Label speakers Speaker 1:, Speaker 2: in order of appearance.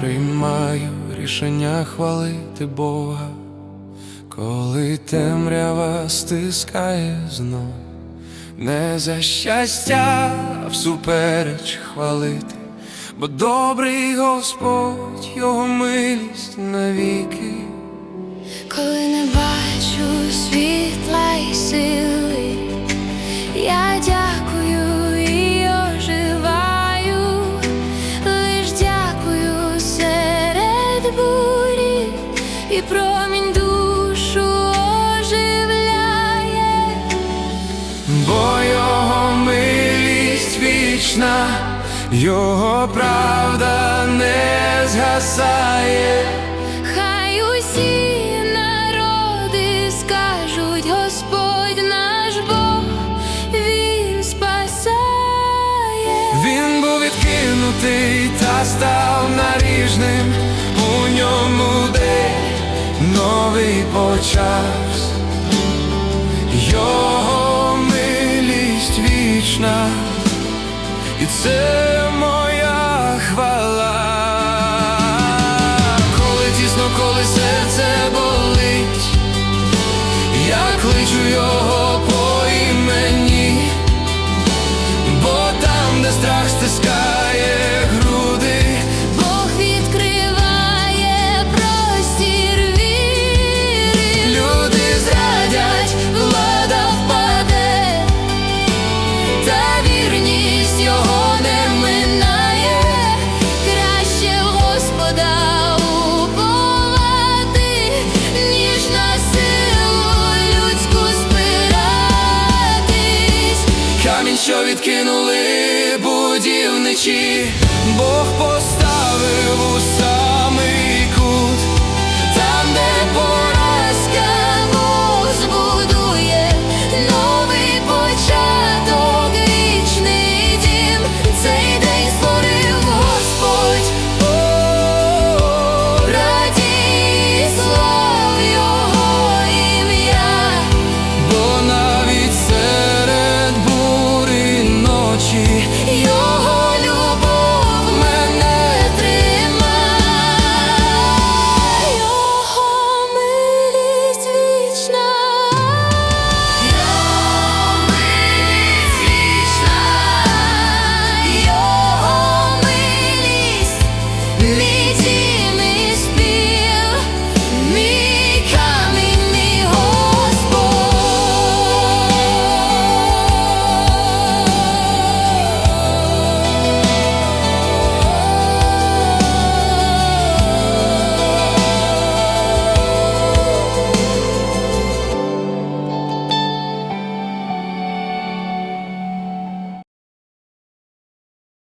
Speaker 1: приймаю рішення хвалити Бога, коли темрява стискає знов, не за щастя всупереч хвалити, бо добрий Господь, його милість навіки.
Speaker 2: І промінь душу оживляє.
Speaker 1: Бо його милість вічна, його правда не згасає.
Speaker 2: Хай усі народи скажуть, Господь наш Бог, Він спасає.
Speaker 1: Він був відкинутий та став наріжним, у ньому день новий почався. Його милість вічна, і це моя хвала. Коли тісно, коли серце болить, я кличу його по імені. Бо там, де страх стискає що відкинули будівничі, Бог